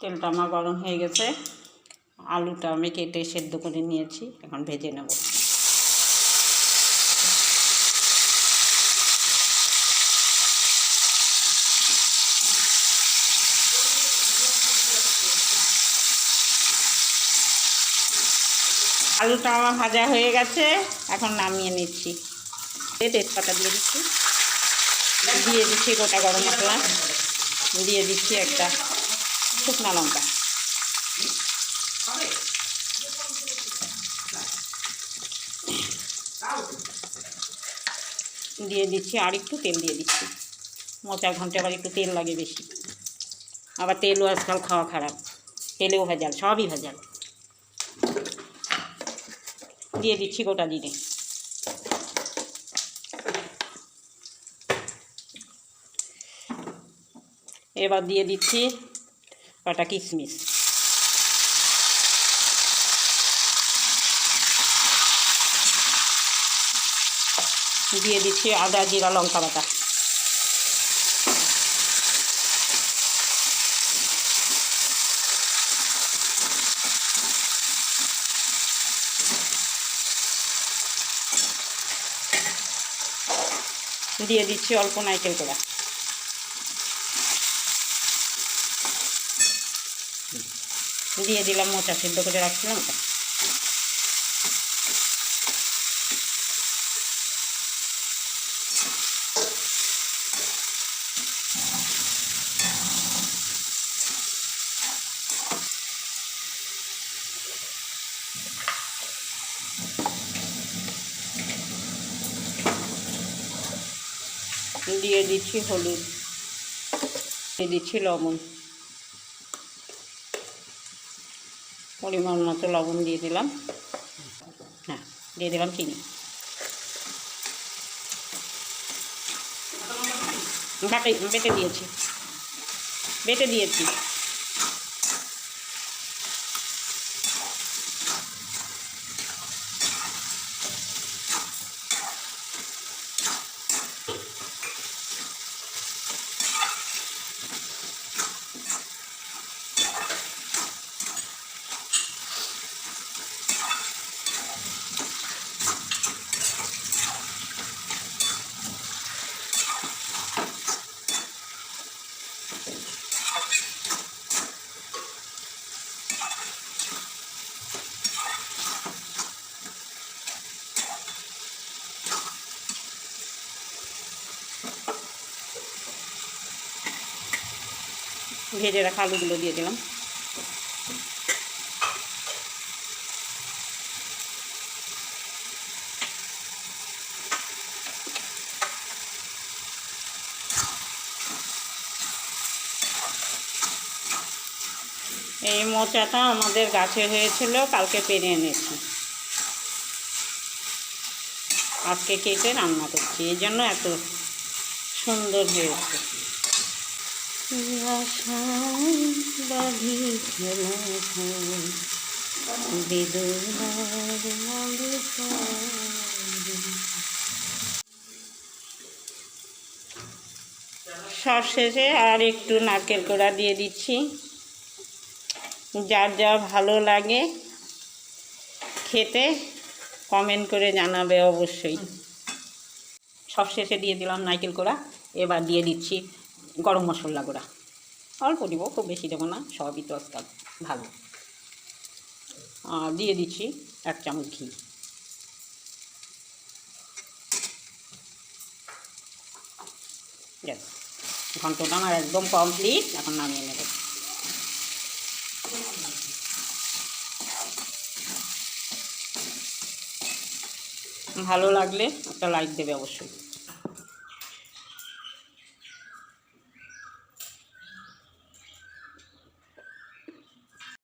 তেলটা আমার গরম হয়ে গেছে। আলুটা আমি কেটে সেদ্ধ করে নিয়েছি, এখন ভেজে নেব। আলুটা আমার ভাজা হয়ে গেছে, এখন নামিয়ে নিচ্ছি। তেজপাতা দিয়ে দিচ্ছি। দিয়ে দিচ্ছি গোটা গরম মশলা। দিয়ে দিচ্ছি একটা শুকনো লঙ্কা। দিয়ে দিচ্ছি, আর একটু তেল দিয়ে দিচ্ছি। মোচার ঘণ্টা আবার একটু তেল লাগে বেশি। আবার তেলও আজকাল খাওয়া খারাপ। তেলেও ভেজাল, সবই ভেজাল। দিয়ে দিচ্ছি গোটা জিরে। এবার দিয়ে দিচ্ছি কটা কিশমিশ দিয়ে দিচ্ছি আদা জিরা লঙ্কা বাটা। দিয়ে দিচ্ছি অল্প নাইকেল করা দিয়ে দিলাম মোচা সিদ্ধ করে রাখছিলাম ওটা। দিয়ে দিচ্ছি হলুদ দিয়ে দিচ্ছি লবণ। পরিমাণ মতো লবণ দিয়ে দিলাম। হ্যাঁ দিয়ে দিলাম চিনি। বাটে দিয়েছি। বেটে দিয়েছি। ভেজে রাখা আলুগুলো দিয়ে দিলাম। এই মোচাটা আমাদের গাছে হয়েছিল, কালকে পেরে এনেছি। আজকে কেটে রান্না করছি, এই জন্য এত সুন্দর হয়েছে। বাঁধি খেলা সব শেষে আর একটু নারকেল কোড়া দিয়ে দিচ্ছি। যার যা ভালো লাগে খেতে কমেন্ট করে জানাবে অবশ্যই। সব শেষে দিয়ে দিলাম নারকেল কোড়া, এবার দিয়ে দিচ্ছি গরম মশলা গুঁড়া। অল্প দিব, খুব বেশি দেবো না, সবই তো আজকাল ভালো। দিয়ে দিচ্ছি এক চামচ ঘি। ব্যাস, ঘন্টটা আমার একদম কমপ্লিট, এখন নামিয়ে নেব। ভালো লাগলে একটা লাইক দেবে অবশ্যই।